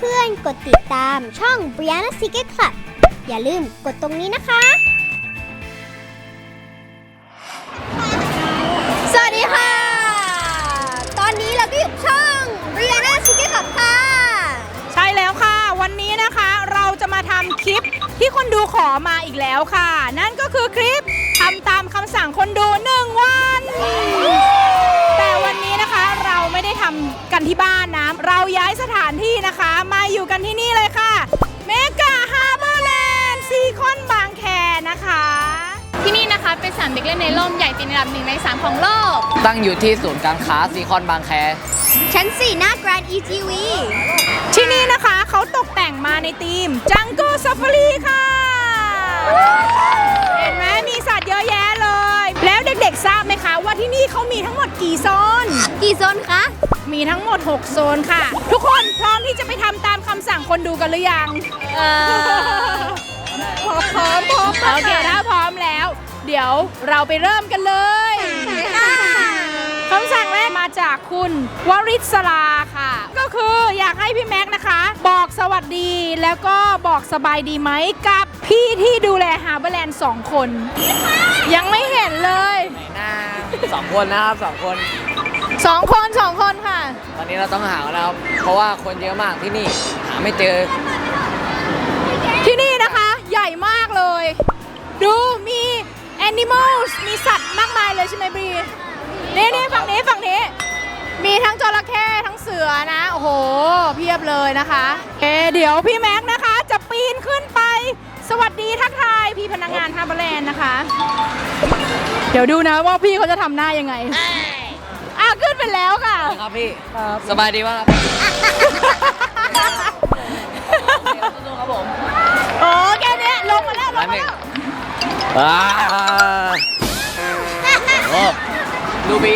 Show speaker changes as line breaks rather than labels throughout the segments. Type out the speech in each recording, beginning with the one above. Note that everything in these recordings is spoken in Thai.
พื่อนๆ กดติดตามช่อง Brianna Secret Club อย่าลืมกดตรงนี้นะคะ สวัสดีค่ะ ตอนนี้เราก็อยู่ช่อง Brianna Secret Club ค่ะ
ใช่แล้วค่ะ วันนี้นะคะเราจะมาทำคลิปที่คนดูขอมาอีกแล้วค่ะ นั่นก็คือคลิปทำตามคำสั่งคนดูหนึ่งวัน ทำกันที่บ้านนะ เราย้ายสถานที่นะคะ มาอยู่กันที่นี่เลยค่ะเมกาฮาร์เบอร์แลนด์ซีคอนบางแคนะคะ
ที่นี่นะคะเป็นสนามเด็กเล่นในร่มใหญ่ติดอันดับหนึ่งในสามของโลก
ตั้งอยู่ที่ศูนย์การค้าซีคอนบางแค
ชั้น 4 หน้า Grand EGV
ที่นี่นะคะเขาตกแต่งมาในธีมจังเกิลซ f ฟ r รีค่ะ เห็นไหมมีสัตว์ ว่าที่นี่เขามีทั้งหมดกี่โซน
กี่โซนคะ
มีทั้งหมด 6 โซนค่ะ ทุกคนพร้อมที่จะไปทำตามคำสั่งคนดูกันหรือยัง
เออ
พร้อมพร้อมพร้อมโอเคถ้าพร้อมแล้ว เดี๋ยวเราไปเริ่มกันเลยคำสั่งแรกมาจากคุณวริศราค่ะ ก็คืออยากให้พี่แม็กซ์นะคะ บอกสวัสดีแล้วก็บอกสบายดีไหมกับพี่ที่ดูแลฮาร์เบอร์แลนด์สองคน ยังไม่เห็นเลย
หน้า สองคนนะครับสองคน
สองคนสองคนค่ะ
ตอนนี้เราต้องหาแล้วครับเพราะว่าคนเยอะมากที่นี่หาไม่เจอ
ที่นี่นะคะใหญ่มากเลย ดูมี animals มีสัตว์มากมายเลยใช่ไหมบรีนี่นี่ฝั่งนี้ฝั่งนี้ มีทั้งจระเข้ทั้งเสือนะ โอ้โห เพียบเลยนะคะเอะเดี๋ยวพี่แม็กซ์นะคะจะปีนขึ้นไป สวัสดีทักทายพี่พนักงานฮาร์เบอร์แลนด์นะคะ เดี๋ยวดูนะว่าพี่เขาจะทำหน้ายังไงอะขึ้นไปแล้วค่ะ
ครับพี่ สบายดีป่ะครับสู้ๆครับผม
โอ้แค่เนี้ยลงมาแล้วลงมาแล้ว
อ่าโอ้ดูบี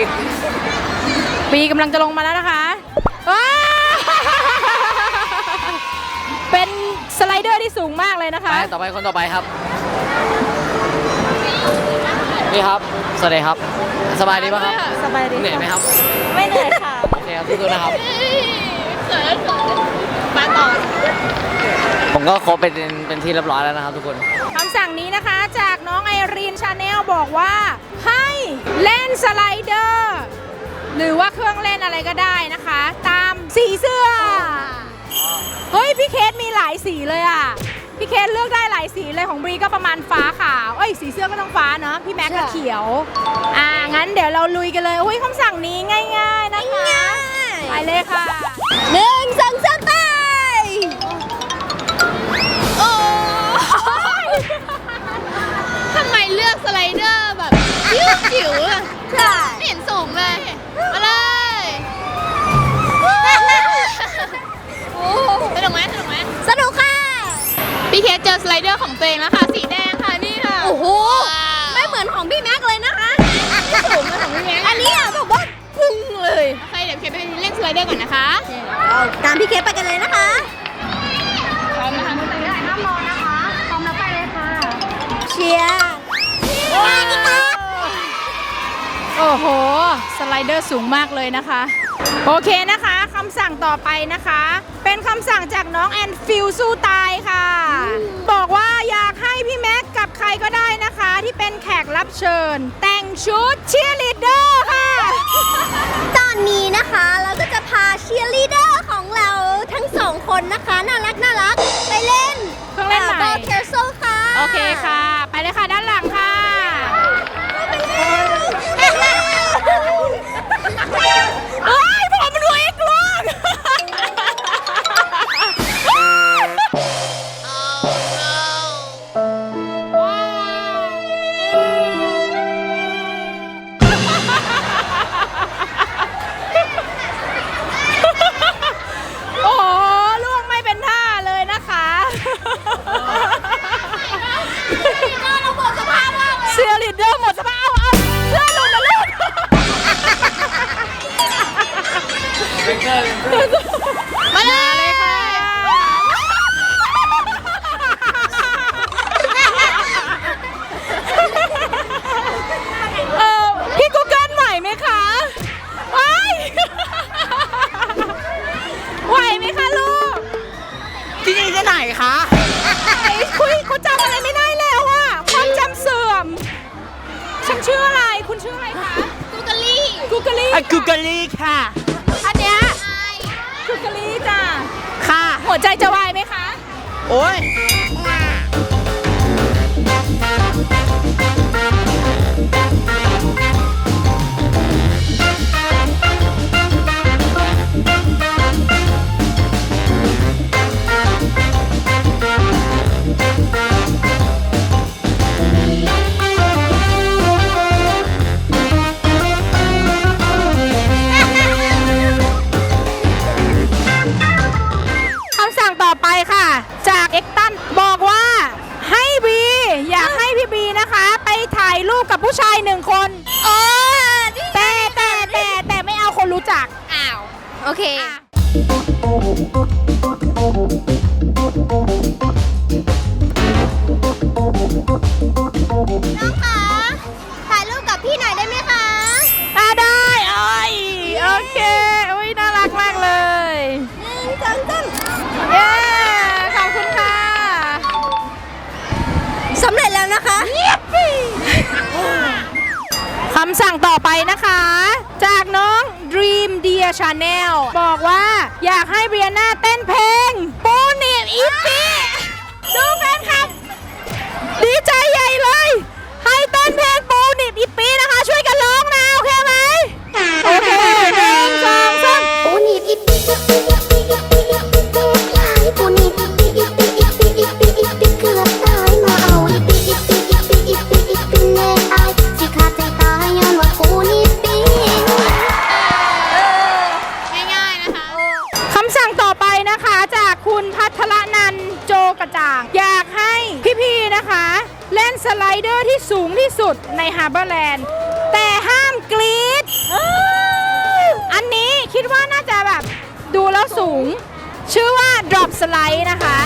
ปีกำลังจะลงมาแล้วนะคะว้าวเป็นสไลเดอร์ที่สูงมากเลยนะคะ
ไป ต่อไปคนต่อไปครับ นี่ครับ สวัสดีครับ สบายดีป่ะครับ
สบายดี
เหนื่อยไหมครับ
ไม่เหนื่อยค่ะ
โอเคครับสู้ๆนะครับ
เขินมาต่อ
ผมก็ครบเป็นเป็นที่เรียบร้อยแล้วนะครับทุกคน
คำสั่งนี้นะคะจากน้องไอรีนชาแนลบอกว่า ให้เล่นสไลเดอร์ หรือว่าเครื่องเล่นอะไรก็ได้นะคะ ตามสีเสื้อ เฮ้ย พี่เคสมีหลายสีเลยอะ พี่เคสเลือกได้หลายสีเลยของบรีก็ประมาณฟ้าขาว เอ้ยสีเสื้อก็ต้องฟ้าเนาะพี่แม็กก็เขียว อ่างั้นเดี๋ยวเราลุยกันเลยอุ้ยคำสั่งนี้ง่าย ๆนะคะ
ง่าย
ไปเลยค่ะ
หนึ่งสองสามไป
โอ้ทำไมเลือกสไลเดอร์แบบจิ๋วจิ๋วๆอะ
ใช่
เคสเจอสไลเดอร์ของตัวเองแล้วค่ะ สีแดงค่ะนี่ค่ะ
โอ้โห
ว้าว
ไม่เหมือนของพี่แม็กเลยนะคะ
สูงเหมือนของพี่แม็กซ์
อันนี้อะแบบว่าพุ่งเลย
โอเคเดี๋ยวเคสไปเล่นสไลเดอร์ก่อนนะคะ
เอาตามพี่เคสไปกันเลยนะคะ
พร้อมนะคะ
เชียร์
โอ้โห สไลเดอร์สูงมากเลยนะคะ โอเคนะคะคำสั่งต่อไปนะคะ เป็นคำสั่งจากน้องแอนฟิลสู้ตายค่ะ บอกว่าอยากให้พี่แม็กกับใครก็ได้นะคะ ที่เป็นแขกรับเชิญ แต่งชุดเชียร์ลีดเดอร์ค่ะ
ตอนนี้นะคะเราก็จะพาเชียร์ลีด อันคื
กะลีค่ะ อันเนี้ยคืกะลีจ้ะ ค่ะ หัวใจจะวายไหมคะ
โอ้ย
โอเค น้องคะถ่ายรูปกับพี่หน่อยได้ไหมคะ
อะได้โอ้ยโอเคอุ้ยน่ารักมากเลย
หนึ่งสองสาม
เย้ ขอบคุณค่ะ
สำเร็จแล้วนะคะเย้ปี
คำสั่งต่อไปนะคะจากน้อง Dream Dear Channel บอกว่าอยากให้เบียนาเต้นเพลงปูนิบอีปี
ดูเพ
ล ฮาร์เบอร์แลนด์แต่ห้ามกรี๊ดอันนี้คิดว่าน่าจะแบบดูแล้วสูง ชื่อว่า Drop Slide นะคะ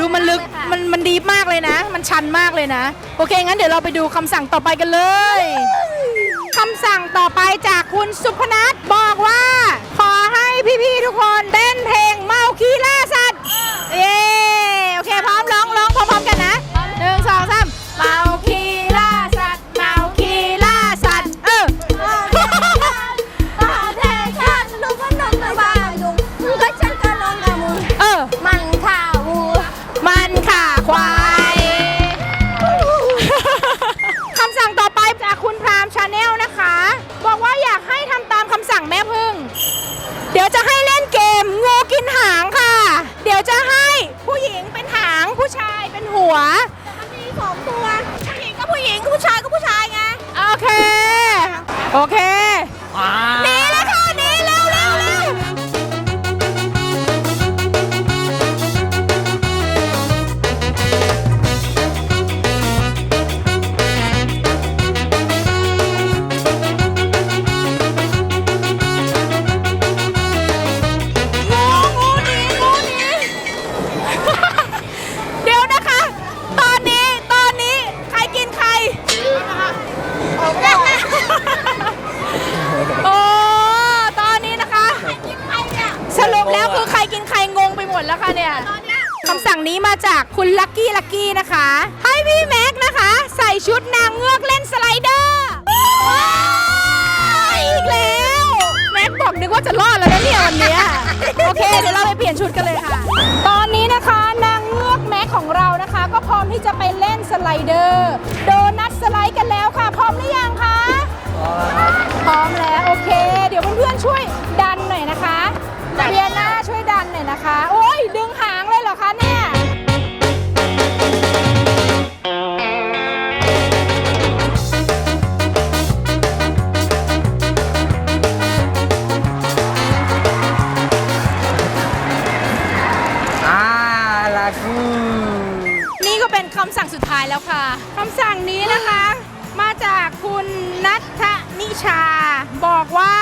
ดู
มันลึกมันมันดีมากเลยนะ มันชันมากเลยนะ โอเค งั้นเดี๋ยวเราไปดูคำสั่งต่อไปกันเลยคำสั่งต่อไปจากคุณสุพนัทบ สุดท้ายแล้วค่ะ คำสั่งนี้นะคะ มาจากคุณนัทนิชา บอกว่า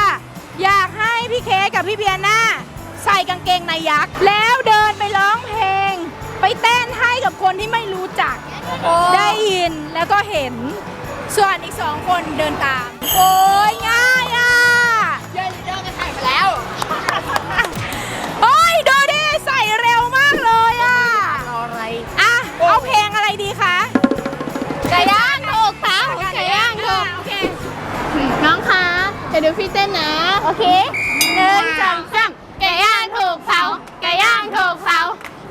อยากให้พี่เคกับพี่เบียน่าใส่กางเกงในยักษ์ แล้วเดินไปร้องเพลง ไปเต้นให้กับคนที่ไม่รู้จัก ได้ยินแล้วก็เห็น ส่วนอีกสองคนเดินตาม โอ้ยง่า
ดี๋ยว
ดูพี่
เต้นนะ โอเคหนึ่งสองสามไก่ย่างถูกเผาไก่ย่างถูกเผา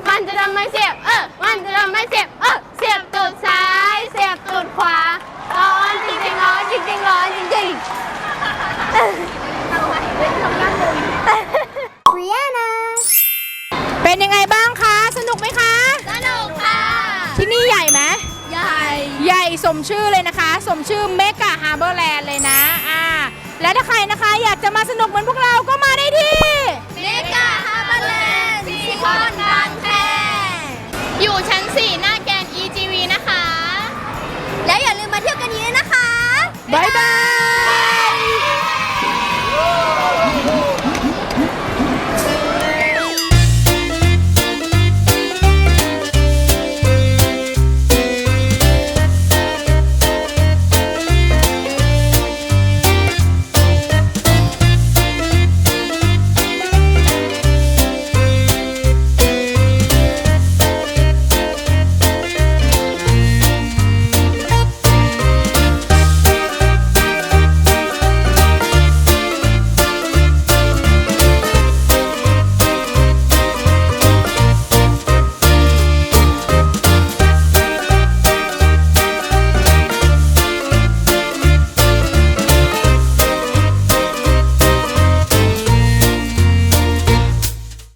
มันจะทำไมเสียบ เออ มันจะทำไมเสียบ เออ เสียบตูดซ้าย เสียบตูดขวา ร้อนจริงๆร้อนจริงๆร้อนจริงๆ
ริยานา
เป็นยังไงบ้างคะ สนุกไหมคะ
สนุกค่ะ
ที่นี่ใหญ่ไหม
ใหญ่
ใหญ่สมชื่อเลยนะคะ สมชื่อเมกะฮาร์เบอร์แลนด์เลยนะอ่า และถ้าใครนะคะอยากจะมาสนุกเหมือนพวกเราก็มาได้ที่
นิกาฮาบัร์แลนด์ซีคอนบางแค
อยู่ชั้น 4 หน้าแกน EGV นะคะ
แล้วอย่าลืมมาเที่ยวกันเยอะนะคะ
บ๊ายบาย